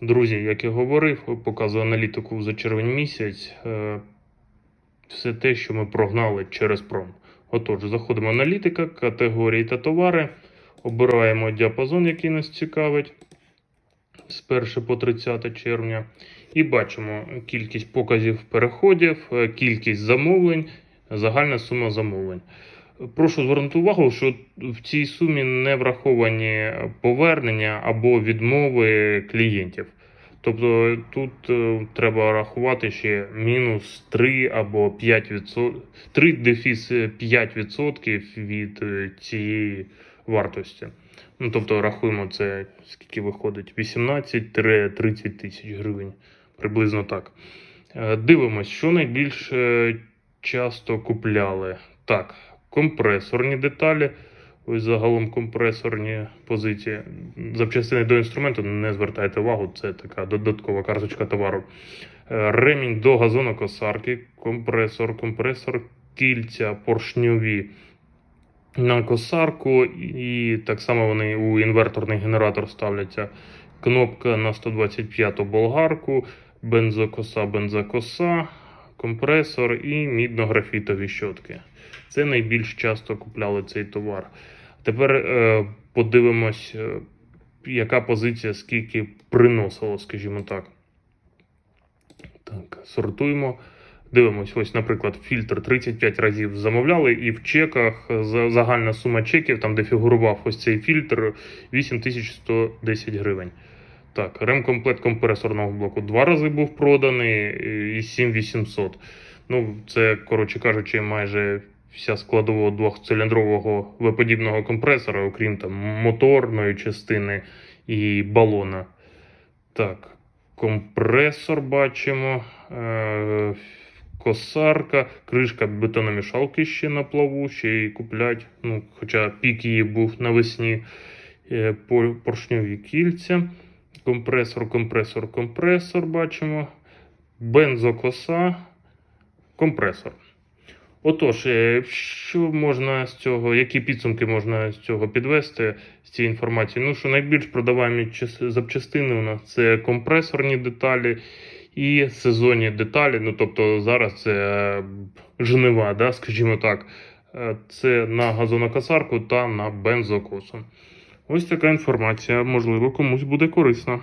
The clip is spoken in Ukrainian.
Друзі, як і говорив, показую аналітику за червень місяць. Е, Все те, що ми прогнали через пром. Отож, заходимо в аналітика, категорії та товари, обираємо діапазон, який нас цікавить з 1 по 30 червня. І бачимо кількість показів переходів, е, кількість замовлень, загальна сума замовлень. Прошу звернути увагу, що в цій сумі не враховані повернення або відмови клієнтів. Тобто тут е, треба рахувати ще мінус 3 або 5%, 3 дефіс 5% від е, цієї вартості. Ну, тобто рахуємо це, скільки виходить, 18-30 тисяч гривень. Приблизно так. Е, Дивимось, що найбільше часто купляли. Так, компресорні деталі. Ось загалом компресорні позиції. Запчастини до інструменту не звертайте увагу, це така додаткова карточка товару. Е, Ремінь до газонокосарки, компресор, компресор, кільця поршньові на косарку, і так само вони у інверторний генератор ставляться. Кнопка на 125 болгарку, бензокоса, бензокоса, компресор і мідно-графітові щотки. Це найбільш часто купляли цей товар. Тепер е, подивимось, е, яка позиція скільки приносило, скажімо так. Так, сортуємо. Дивимось, ось, наприклад, фільтр 35 разів замовляли, і в чеках загальна сума чеків, там де фігурував ось цей фільтр, 8110 гривень. Так, ремкомплект компресорного блоку два рази був проданий і 7800. Ну, це, коротше кажучи, майже вся складова двохциліндрового виподібного компресора, окрім там моторної частини і балона. Так, компресор бачимо. Е- косарка, кришка бетономішалки ще на плаву, ще й куплять. Ну, хоча пік її був навесні. Е, Поршньові кільця. Компресор, компресор, компресор бачимо. Бензокоса, компресор. Отож, е, що можна з цього, які підсумки можна з цього підвести з цієї інформації? Ну, що найбільш продаваемі запчастини у нас це компресорні деталі і сезонні деталі. Ну, тобто зараз це е, жнива, да, скажімо так. Е, Це на газонокосарку та на бензокосу. Ось така інформація, можливо, комусь буде корисна.